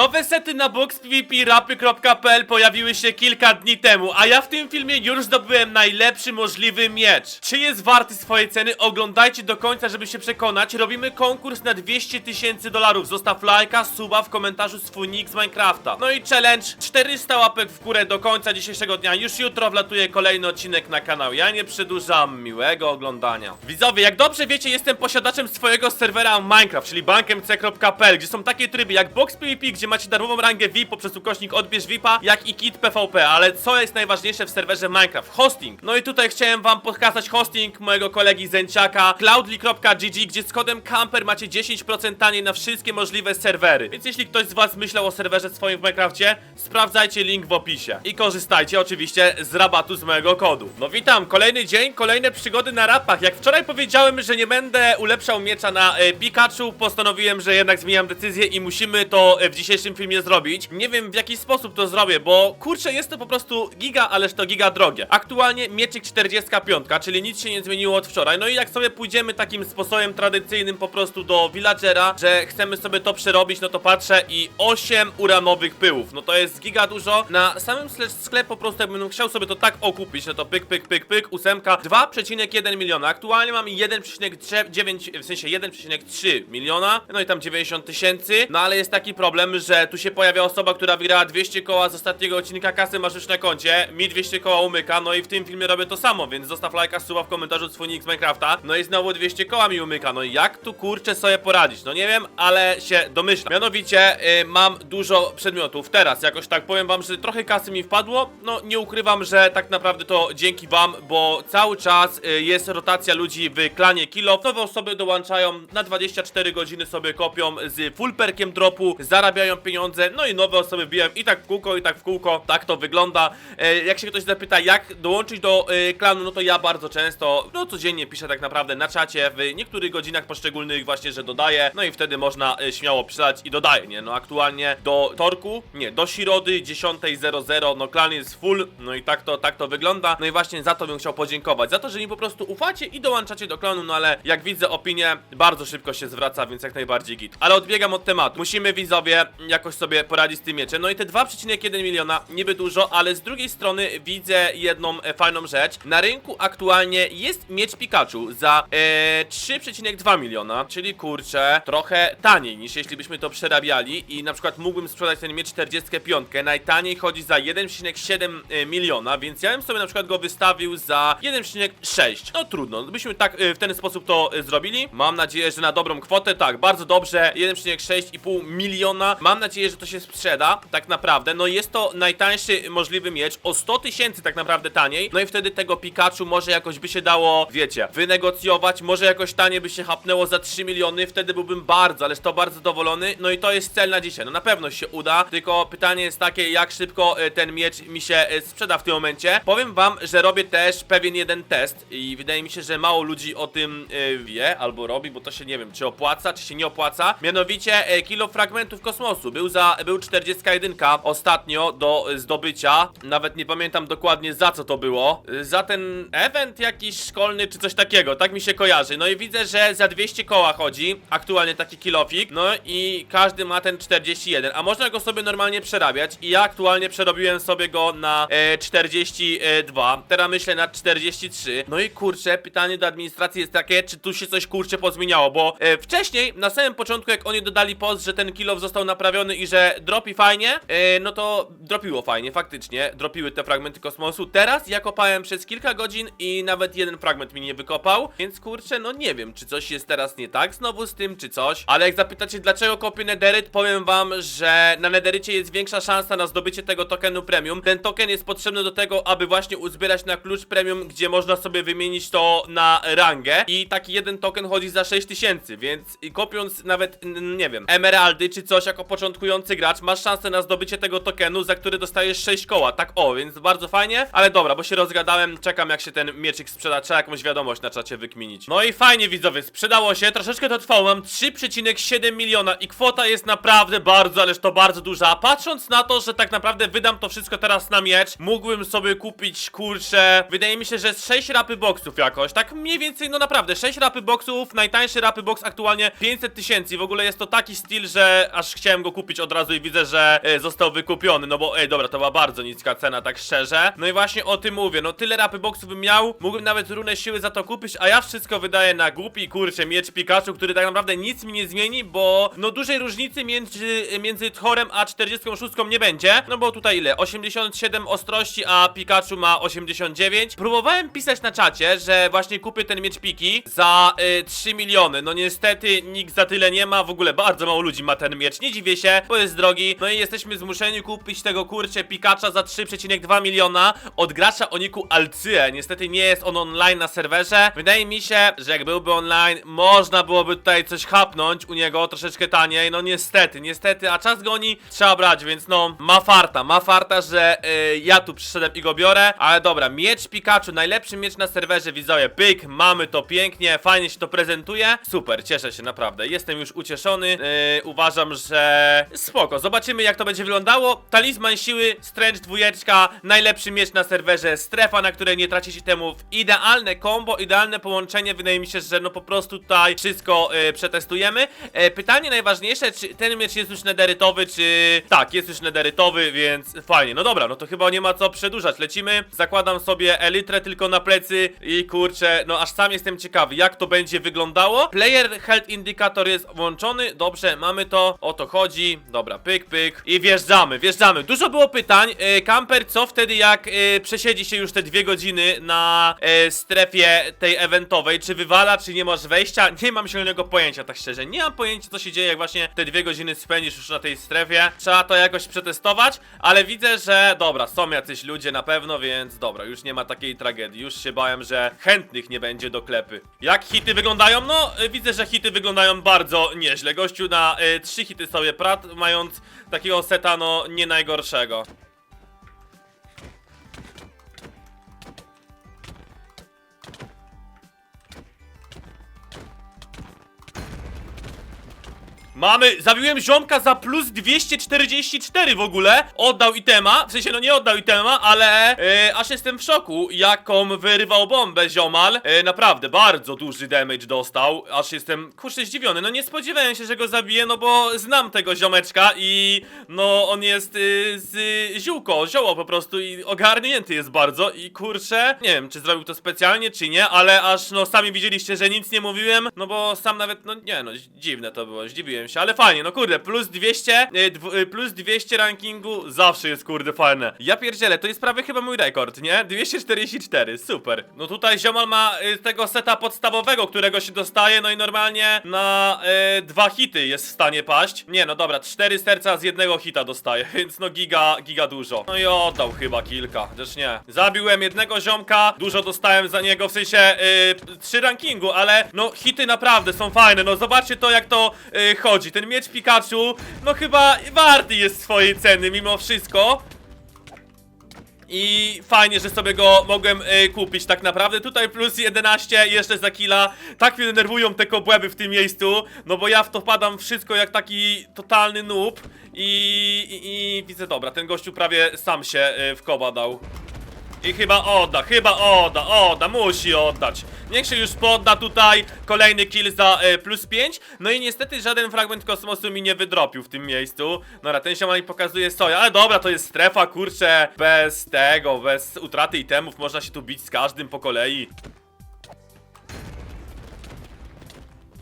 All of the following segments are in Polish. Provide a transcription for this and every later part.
Nowe sety na boxpvprapy.pl pojawiły się kilka dni temu, a ja w tym filmie już zdobyłem najlepszy możliwy miecz. Czy jest warty swojej ceny? Oglądajcie do końca, żeby się przekonać. Robimy konkurs na 200 tysięcy dolarów. Zostaw lajka, suba w komentarzu swój nick z Minecrafta. No i challenge 400 łapek w górę do końca dzisiejszego dnia. Już jutro wlatuje kolejny odcinek na kanał. Ja nie przedłużam. Miłego oglądania. Widzowie, jak dobrze wiecie, jestem posiadaczem swojego serwera Minecraft, czyli bankmc.pl, gdzie są takie tryby jak Box PvP, gdzie macie darmową rangę VIP poprzez ukośnik odbierz VIPa, jak i kit PvP, ale co jest najważniejsze w serwerze Minecraft? Hosting. No i tutaj chciałem wam pokazać hosting mojego kolegi Zenciaka, cloudly.gg, gdzie z kodem CAMPER macie 10% taniej na wszystkie możliwe serwery. Więc jeśli ktoś z was myślał o serwerze swoim w Minecrafcie, sprawdzajcie link w opisie. I korzystajcie oczywiście z rabatu z mojego kodu. No witam, kolejny dzień, kolejne przygody na rapach. Jak wczoraj powiedziałem, że nie będę ulepszał miecza na e, Pikachu, postanowiłem, że jednak zmieniam decyzję i musimy to e, w dzisiejszym filmie zrobić. Nie wiem w jaki sposób to zrobię, bo kurczę, jest to po prostu giga, ależ to giga drogie. Aktualnie mieczyk 45, czyli nic się nie zmieniło od wczoraj. No i jak sobie pójdziemy takim sposobem tradycyjnym po prostu do villagera, że chcemy sobie to przerobić, no to patrzę i 8 uranowych pyłów. No to jest giga dużo. Na samym sklep po prostu jakbym chciał sobie to tak okupić, no to pyk, pyk, pyk, pyk, ósemka, 2,1 miliona. Aktualnie mam 1,9, w sensie 1,3 miliona, no i tam 90 tysięcy. No ale jest taki problem, że tu się pojawia osoba, która wygrała 200 koła z ostatniego odcinka kasy masz na koncie, mi 200 koła umyka, no i w tym filmie robię to samo, więc zostaw lajka, suba w komentarzu swój z Minecrafta, no i znowu 200 koła mi umyka, no i jak tu kurczę sobie poradzić? No nie wiem, ale się domyślam. Mianowicie y, mam dużo przedmiotów. Teraz jakoś tak powiem wam, że trochę kasy mi wpadło, no nie ukrywam, że tak naprawdę to dzięki wam, bo cały czas y, jest rotacja ludzi w klanie Kilo. Nowe osoby dołączają na 24 godziny sobie kopią z full perkiem dropu, zarabiają pieniądze, no i nowe osoby biją i tak w kółko, i tak w kółko. Tak to wygląda. E, jak się ktoś zapyta, jak dołączyć do e, klanu, no to ja bardzo często, no codziennie piszę tak naprawdę na czacie, w niektórych godzinach poszczególnych właśnie, że dodaję, no i wtedy można e, śmiało pisać i dodaję, nie? No aktualnie do torku, nie, do środy 10.00, no klan jest full, no i tak to, tak to wygląda. No i właśnie za to bym chciał podziękować, za to, że mi po prostu ufacie i dołączacie do klanu, no ale jak widzę opinię, bardzo szybko się zwraca, więc jak najbardziej git. Ale odbiegam od tematu. Musimy widzowie jakoś sobie poradzić z tym mieczem. No i te 2,1 miliona, niby dużo, ale z drugiej strony widzę jedną e, fajną rzecz. Na rynku aktualnie jest miecz Pikachu za e, 3,2 miliona, czyli kurczę, trochę taniej niż jeśli byśmy to przerabiali i na przykład mógłbym sprzedać ten miecz 45, najtaniej chodzi za 1,7 e, miliona, więc ja bym sobie na przykład go wystawił za 1,6. No trudno, byśmy tak e, w ten sposób to zrobili. Mam nadzieję, że na dobrą kwotę, tak, bardzo dobrze, 1,6,5 miliona. Nadzieję, że to się sprzeda, tak naprawdę. No jest to najtańszy możliwy miecz, o 100 tysięcy tak naprawdę taniej. No i wtedy tego Pikachu może jakoś by się dało, wiecie, wynegocjować, może jakoś taniej by się hapnęło za 3 miliony, wtedy byłbym bardzo, ależ to bardzo zadowolony. No i to jest cel na dzisiaj, no na pewno się uda, tylko pytanie jest takie, jak szybko e, ten miecz mi się e, sprzeda w tym momencie. Powiem wam, że robię też pewien jeden test i wydaje mi się, że mało ludzi o tym e, wie albo robi, bo to się nie wiem, czy opłaca, czy się nie opłaca. Mianowicie kilo fragmentów kosmosu był za, był 41 ostatnio do zdobycia. Nawet nie pamiętam dokładnie za co to było. Za ten event jakiś szkolny czy coś takiego, tak mi się kojarzy. No i widzę, że za 200 koła chodzi aktualnie taki kilofik. No i każdy ma ten 41, a można go sobie normalnie przerabiać i ja aktualnie przerobiłem sobie go na e, 42. Teraz myślę na 43. No i kurczę, pytanie do administracji jest takie, czy tu się coś kurczę pozmieniało, bo e, wcześniej, na samym początku, jak oni dodali post, że ten kilof został naprawiony i że dropi fajnie, e, no to dropiło fajnie, faktycznie, dropiły te fragmenty kosmosu. Teraz ja kopałem przez kilka godzin i nawet jeden fragment mi nie wykopał, więc kurczę, no nie wiem, czy coś jest teraz nie tak znowu z tym, czy coś, ale jak zapytacie, dlaczego kopię nederyt, powiem wam, że na nederycie jest większa szansa na zdobycie tego tokenu premium. Ten token jest potrzebny do tego, aby właśnie uzbierać na klucz premium, gdzie można sobie wymienić to na rangę i taki jeden token chodzi za 6000, więc kopiąc nawet, nie wiem, emeraldy czy coś jako początkujący gracz, masz szansę na zdobycie tego tokenu, za który dostajesz 6 koła, tak o, więc bardzo fajnie, ale dobra, bo się rozgadałem, czekam jak się ten mieczyk sprzeda, trzeba jakąś wiadomość na czacie wykminić. No i fajnie widzowie, sprzedało się, troszeczkę to trwało, mam 3,7 miliona i kwota jest naprawdę bardzo, ależ to bardzo duża, patrząc na to, że tak naprawdę wydam to wszystko teraz na miecz, mógłbym sobie kupić, kurczę, wydaje mi się, że z 6 rapy boxów jakoś, tak mniej więcej, no naprawdę, 6 rapy boxów, najtańszy rapy box aktualnie 500 tysięcy, w ogóle jest to taki styl, że aż chciałem go go kupić od razu i widzę, że e, został wykupiony, no bo ej, dobra, to była bardzo niska cena, tak szczerze. No i właśnie o tym mówię, no tyle rapy boxów bym miał, mógłbym nawet runę siły za to kupić, a ja wszystko wydaję na głupi, kurczę, miecz Pikachu, który tak naprawdę nic mi nie zmieni, bo no dużej różnicy między, między Thorem a 46 nie będzie, no bo tutaj ile? 87 ostrości, a Pikachu ma 89. Próbowałem pisać na czacie, że właśnie kupię ten miecz Piki za y, 3 miliony, no niestety nikt za tyle nie ma, w ogóle bardzo mało ludzi ma ten miecz, nie dziwię się, bo jest drogi, no i jesteśmy zmuszeni kupić tego kurczę Pikacha za 3,2 miliona od gracza o niku Alcie, niestety nie jest on online na serwerze, wydaje mi się, że jak byłby online, można byłoby tutaj coś hapnąć u niego troszeczkę taniej, no niestety, niestety, a czas goni, trzeba brać, więc no, ma farta, ma farta, że y, ja tu przyszedłem i go biorę, ale dobra, miecz Pikachu, najlepszy miecz na serwerze, widzowie, pyk, mamy to pięknie, fajnie się to prezentuje, super, cieszę się naprawdę, jestem już ucieszony, yy, uważam, że spoko, zobaczymy jak to będzie wyglądało, talizman siły, stręcz dwójeczka, najlepszy miecz na serwerze, strefa, na której nie tracisz itemów, idealne combo, idealne połączenie, wydaje mi się, że no po prostu tutaj wszystko yy, przetestujemy, yy, pytanie najważniejsze, czy ten miecz jest już nederytowy, czy... Tak, jest już nederytowy, więc fajnie, no dobra, no to chyba nie ma co przedłużać, lecimy, zakładam sobie elitrę tylko na plecy i kurczę, no aż sam jestem ciekawy, jak to będzie wyglądało. Player Health Indicator jest włączony, dobrze, mamy to, o to chodzi, dobra, pyk, pyk. I wjeżdżamy, wjeżdżamy. Dużo było pytań, e, Camper, co wtedy jak e, przesiedzi się już te dwie godziny na e, strefie tej eventowej, czy wywala, czy nie masz wejścia, nie mam zielonego pojęcia, tak szczerze, nie mam pojęcia, co się dzieje, jak właśnie te dwie godziny spędzisz już na tej strefie, trzeba to jakoś przetestować, ale widzę, że dobra, są jacyś ludzie na pewno, więc dobra, już nie ma takiej tragedii, już się bałem, że chętnych nie będzie do klepy. Jak hity wyglądają? No, y, widzę, że hity wyglądają bardzo nieźle, gościu na y, trzy hity sobie prat, mając takiego seta, no, nie najgorszego. Mamy, zabiłem ziomka za plus 244 w ogóle. Oddał itema, w sensie no nie oddał itema, ale e, aż jestem w szoku Jaką wyrywał bombę ziomal. E, Naprawdę, bardzo duży damage dostał. Aż jestem, kurczę, zdziwiony. No nie spodziewałem się, że go zabiję, no bo znam tego ziomeczka I no on jest y, z ziółko, zioło po prostu I ogarnięty jest bardzo. I kurczę, nie wiem czy zrobił to specjalnie czy nie Ale aż no sami widzieliście, że nic nie mówiłem No bo sam nawet, no nie no, dziwne to było, zdziwiłem się, ale fajnie, no kurde, plus 200, y, y, plus 200 rankingu zawsze jest kurde fajne. Ja pierdzielę, to jest prawie chyba mój rekord, nie? 244, super. No tutaj ziomal ma y, tego seta podstawowego, którego się dostaje, no i normalnie na y, dwa hity jest w stanie paść. Nie, no dobra, cztery serca z jednego hita dostaje, więc no giga, giga dużo. No i oddał chyba kilka, też nie. Zabiłem jednego ziomka, dużo dostałem za niego, w sensie y, trzy rankingu, ale no hity naprawdę są fajne, no zobaczcie to jak to y, chodzi. Ten miecz Pikachu, no chyba warty jest swojej ceny mimo wszystko. I fajnie, że sobie go mogłem y, kupić tak naprawdę. Tutaj plus 11 jeszcze za killa. Tak mnie denerwują te kobłęby w tym miejscu, no bo ja w to wpadam wszystko jak taki totalny noob. I, i, i widzę, dobra, ten gościu prawie sam się y, w koba dał. I chyba odda, chyba odda, odda, musi oddać. Niech się już podda tutaj. Kolejny kill za e, plus 5. No i niestety żaden fragment kosmosu mi nie wydropił w tym miejscu. Dobra, ten się mi pokazuje soja, ale dobra, to jest strefa, kurczę. Bez tego, bez utraty itemów można się tu bić z każdym po kolei.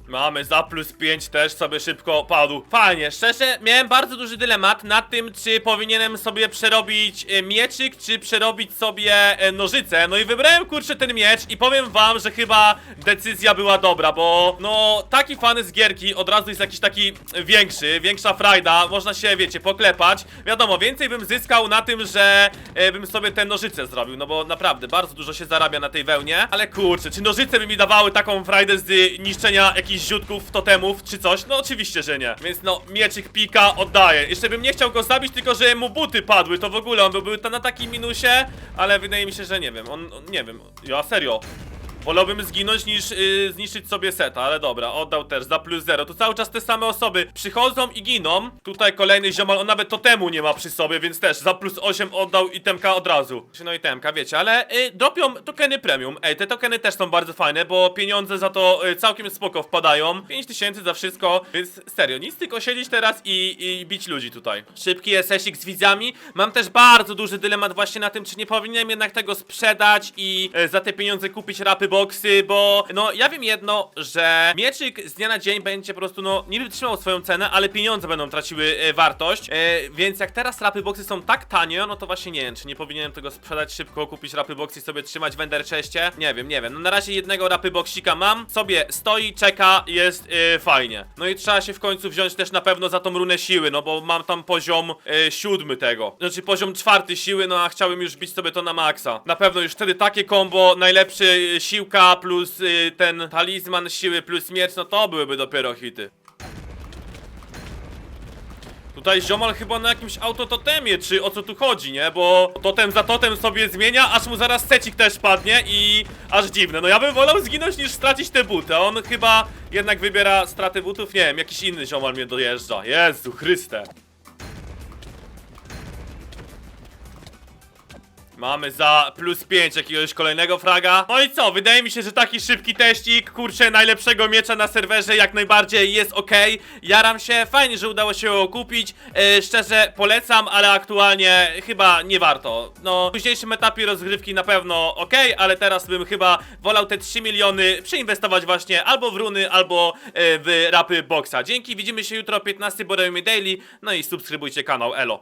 Mamy za plus 5 też sobie szybko padł. Fajnie, szczerze miałem bardzo duży dylemat nad tym, czy powinienem sobie przerobić e, mieczyk, czy przerobić sobie e, nożyce. No i wybrałem kurczę ten miecz i powiem wam, że chyba decyzja była dobra, bo no taki fan z gierki od razu jest jakiś taki większy, większa frajda, można się wiecie, poklepać. Wiadomo, więcej bym zyskał na tym, że e, bym sobie te nożyce zrobił, no bo naprawdę bardzo dużo się zarabia na tej wełnie. Ale kurczę, czy nożyce by mi dawały taką frajdę z niszczenia jakichś ziutków, totemów, czy coś? No oczywiście, że nie. Więc no, mieczyk pika oddaję. Jeszcze bym nie chciał go zabić, tylko że mu buty padły, to w ogóle on by był ta- na takim minusie, ale wydaje mi się, że nie wiem, on, on nie wiem, ja serio. Wolałbym zginąć niż yy, zniszczyć sobie seta, ale dobra, oddał też za plus zero. Tu cały czas te same osoby przychodzą i giną. Tutaj kolejny ziomal, on nawet totemu nie ma przy sobie, więc też za plus 8 oddał itemka od razu. No i temka, wiecie, ale yy, dropią tokeny premium. Ej, te tokeny też są bardzo fajne, bo pieniądze za to yy, całkiem spoko wpadają. 5000 za wszystko, więc serio, nic tylko siedzieć teraz i, i bić ludzi tutaj. Szybki SS-ik z widzami. Mam też bardzo duży dylemat właśnie na tym, czy nie powinienem jednak tego sprzedać i e, za te pieniądze kupić rapy boxy, bo no ja wiem jedno, że mieczyk z dnia na dzień będzie po prostu no niby trzymał swoją cenę, ale pieniądze będą traciły e, wartość, e, więc jak teraz rapy boxy są tak tanio, no to właśnie nie wiem, czy nie powinienem tego sprzedać szybko, kupić rapy boxy i sobie trzymać w Ender. Nie wiem, nie wiem. No na razie jednego rapy boxika mam, sobie stoi, czeka, jest e, fajnie. No i trzeba się w końcu wziąć też na pewno za tą runę siły, no bo mam tam poziom e, siódmy tego. Znaczy poziom czwarty siły, no a chciałem już bić sobie to na maksa. Na pewno już wtedy takie combo, najlepszy e, siłka plus e, ten talizman siły plus miecz, no to byłyby dopiero hity. Tutaj ziomal chyba na jakimś autototemie, czy o co tu chodzi, nie? Bo totem za totem sobie zmienia, aż mu zaraz secik też padnie i aż dziwne. No ja bym wolał zginąć niż stracić te buty, on chyba jednak wybiera straty butów, nie wiem, jakiś inny ziomal mnie dojeżdża. Jezu Chryste. Mamy za plus 5 jakiegoś kolejnego fraga. No i co? Wydaje mi się, że taki szybki teścik, kurczę, najlepszego miecza na serwerze jak najbardziej jest ok. Jaram się, fajnie, że udało się go kupić. E, szczerze polecam, ale aktualnie chyba nie warto. No, w późniejszym etapie rozgrywki na pewno ok, ale teraz bym chyba wolał te 3 miliony przeinwestować właśnie albo w runy, albo e, w rapy boxa. Dzięki, widzimy się jutro o 15, bo daily. No i subskrybujcie kanał, elo.